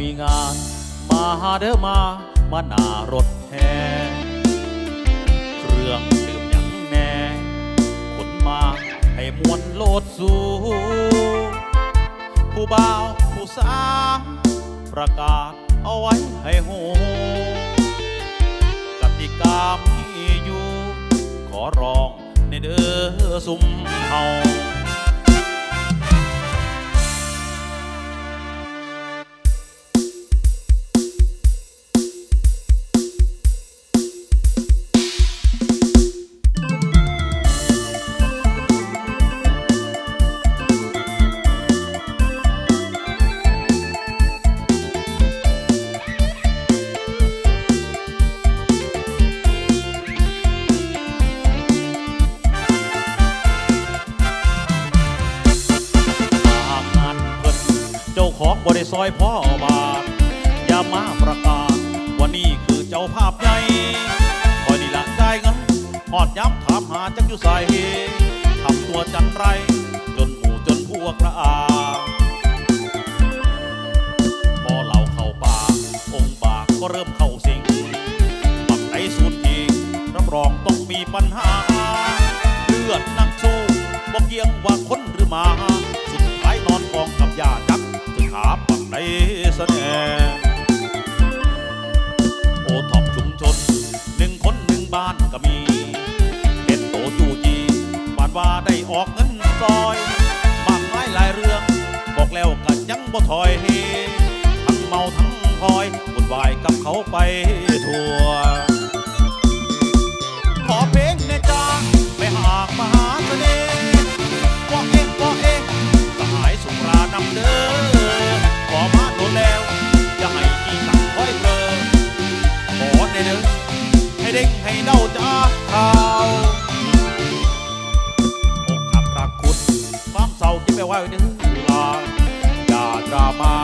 มาหาเด้อมามาหนารถแห่เครื่องดื่มยังแน่ขนมาให้มวลโลดสู่ผู้บ่าวผู้สาวประกาศเอาไว้ให้หูกติกามีอยู่ ขอร้องในเด้อสุมเฮา ของบริซอยพ่อบาทอย่ามาประกาศว่านี่คือเจ้าภาพใหญ่คอยนี่ละได้เงินหอดย้ำถามหาจักอยู่ใส่ทำตัวจันไร จนหมู่จนพวกละอาพอเราเข้าป่าองค์บากก็เริ่มเข้าสิงปักไอสูนทีรับรองต้องมีปัญหา เลือดนักสู้บอกเกียงว่าคนหรือหมา สุดท้ายนอนกองกับยา ปักในเสน่โอท็อปชุมชนหนึ่งคนหนึ่งบ้านก็มีเห็นโตจูจีบานว่าได้ออกเงินซอยมากมายหลายเรื่อง บอกแล้วก็ยังบ่ถอยทั้งเมาทั้งพลอยบุญวายกับเขาไปทั่ว ขอเพลงในจ้าไม่หากมา เด้งให้เดาจ้าข่าวอกหักรักคุณความเศร้าเก็บไปไว้เด้อลาอย่าดราม่า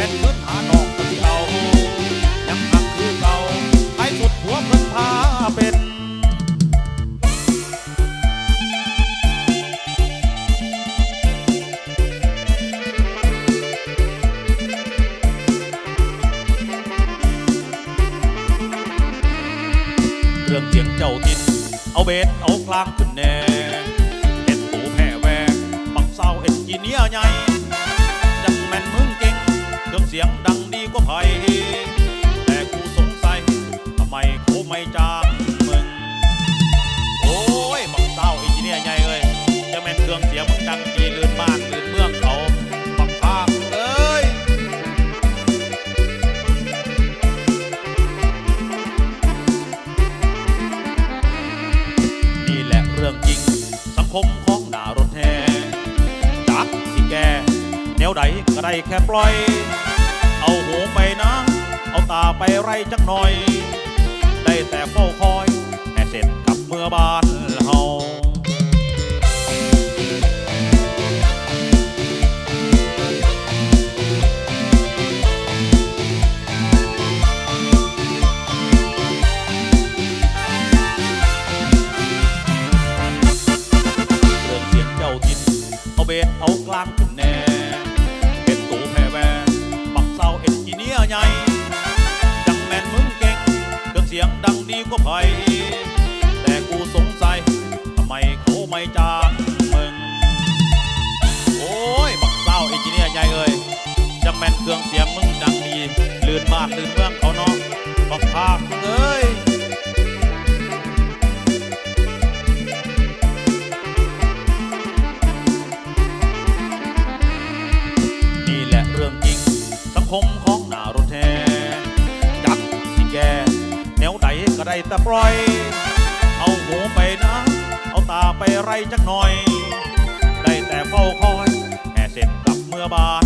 เป็นเพื้นหาน้องก็ที่เอายังหักคือเก่าให้สุดหัวเพิ่นพาเป็นเรื่องเสียงเจ้าทินเอาเบสเอากลางขึ้นแน่เห็นตูแผ่แวกปักเศร้าเอ็นจีเนียใหญ่ เสียงดังดีกว่าไผแต่กูสงสัยทำไมเขาไม่จ้างมึง โอ้ยปักเศร้าอ็นจีเนียใหญ่เลยจะแม่นเครื่องเสียงมึงดังดีลื่นบ้านลื่นเมืองเขาปักภาคเอ้ยนี่แหละเรื่องจริง สังคมของหนารถแห่จักสิแกแนวใดก็ได้แค่ปล่อย นะ เอาตาไปไรจักหน่อย ได้แต่เฝ้าคอยแห่เสร็จกับเมื่อบ้านเฮาเรื่องเสียงเจ้าทินเอาเบสเอากลาง ยงดังดีกว่าไผแต่กูสงสัยทำไมเขาไม่จ้างมึง โอ้ย บักเศร้าเอนจิเนี่ยใหญ่เอ้ยจังแมนเครื่องเสียงมึงดังดี ลื่นบ้านลื่นเมืองเขาเนาะบักพากเอ้ย แต่ปล่อย เอาหูไปนะ เอาตาไปไรจักหน่อย ได้แต่เฝ้าคอยแห่เสร็จกลับเมื่อบาน